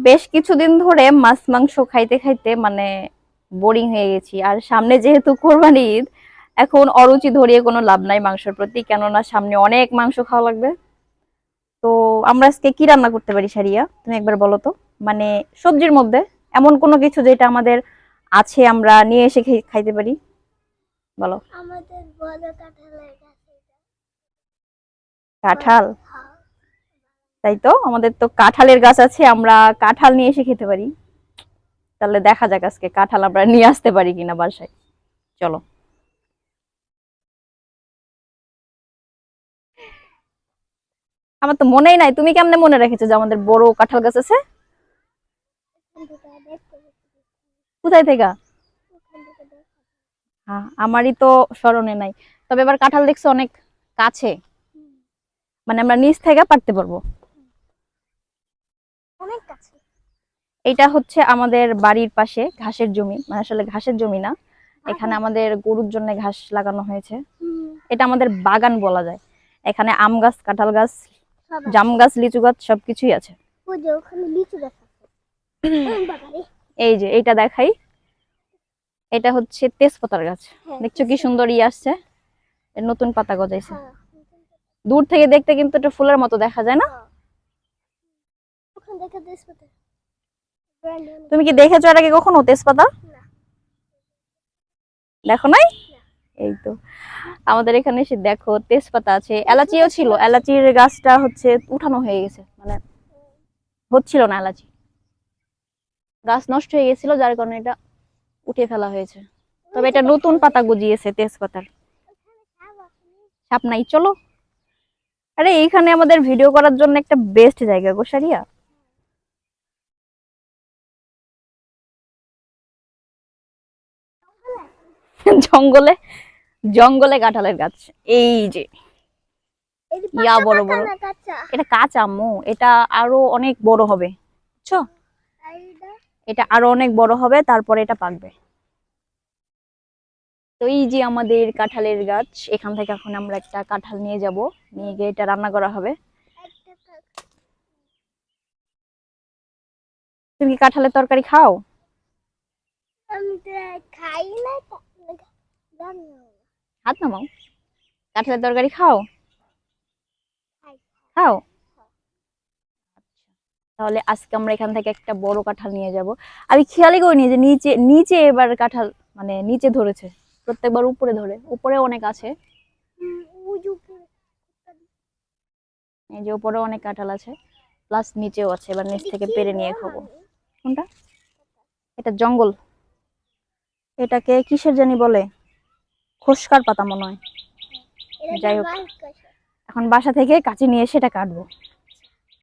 বেশ কিছুদিন ধরে মাছ মাংস খাইতে খাইতে মানে বোরিং হয়ে গেছি। আর সামনে যেহেতু কোরবানি ঈদ এখন অরুচি ধরিয়ে কোনো লাভ নাই মাংসের প্রতি কেননা সামনে অনেক মাংস খাওয়া লাগবে। তো আমরা আজকে কি রান্না করতে পারি সারিয়া? তুমি একবার বলো তো। মানে সবজির মধ্যে এমন কোনো কিছু যেটা আমাদের আছে আমরা নিয়ে এসে খাইতে পারি? বলো। আমাদের। কাঁঠাল। তাই তো? আমাদের তো কাঁঠালের গাছ আছে, আমরা কাঁঠাল নিয়ে এসে খেতে পারি। তাহলে দেখা যাক আজকে কাঁঠাল আমরা নিয়ে আসতে পারি কিনা বাসায়। চলো। আমার তো মনেই নাই, তুমি কেমনে মনে রেখেছো যে আমাদের বড় কাঁঠাল গাছ আছে। কোথায় থেকে? হ্যাঁ আমারই তো স্মরণে নাই। তবে এবার কাঁঠাল দেখছ অনেক কাছে? মানে আমরা নিচ থেকে পারতে পারব। অনেক কাছে। এটা হচ্ছে আমাদের বাড়ির পাশে ঘাসের জমি মানে আসলে ঘাসের জমি না। এখানে আমাদের গরুর জন্য ঘাস লাগানো হয়েছে। এটা আমাদের বাগান বলা যায়। এখানে আম গাছ কাঁঠাল গাছ জাম গাছ লিচু গাছ সবকিছুই আছে। এই যে এইটা দেখাই। এটা হচ্ছে তেজপাতার গাছ। হ্যাঁ, দেখছ কি সুন্দর ই আসছে? নতুন পাতা গজাইছে। হ্যাঁ, দূর থেকে দেখতে কিন্তু এটা ফুলের মতো দেখা যায় না হ্যাঁ। ওখান থেকে তেজপাতা ব্র্যান্ড অনেক। তুমি কি দেখেছ এর আগে কখনো তেজপাতা? দেখো নাই? এই তো। আমাদের এখানে এসে দেখো তেজপাতা আছে এলাচিও ছিল। এলাচির গাছটা হচ্ছে উঠানো হয়ে গেছে মানে হচ্ছিল না এলাচি। গাছ নষ্ট হয়ে গেছিল যার কারণে এটা উঠে ফেলা হয়েছে। তবে এটা নতুন পাতা গজিয়েছে তেজপাতার। সাপ নাই চলো। আরে এইখানে আমাদের ভিডিও করার জন্য একটা বেস্ট জায়গা গো জঙ্গলে জঙ্গলে কাঁঠালের গাছ। এই যে। ইয়া বড় বড়। এটা কাঁচা আম্মু। এটা আরও অনেক বড় হবে। বুঝছ? এটা? আরও অনেক বড় হবে তারপরে এটা পাকবে। তো এই যে আমাদের কাঁঠালের গাছ এখান থেকে এখন আমরা একটা কাঁঠাল নিয়ে যাব। নিয়ে গিয়ে এটা রান্না করা হবে। তুমি কি কাঁঠালের তরকারি খাও? আমি খাই না। হাত নামাও। কাঁঠালের তরকারি খাও? খাও? আচ্ছা। তাহলে আজকে আমরা এখান থেকে একটা বড় কাঁঠাল নিয়ে যাব। আমি খেয়ালই করিনি যে নিচে নিচে এবার কাঁঠাল মানে নিচে ধরেছে। প্রত্যেকবার উপরে ধরে। উপরে অনেক আছে। এই যে উপরে অনেক কাঁঠাল আছে। প্লাস নিচেও আছে। এবার নিচ থেকে পেরে নিয়ে খাব। কোনটা? এটা জঙ্গল। এটাকে কিসের জানি বলে? খোসকার পাতা মনে হয়। যাই হোক। এখন বাসা থেকে কাঁচি নিয়ে সেটা কাটবো।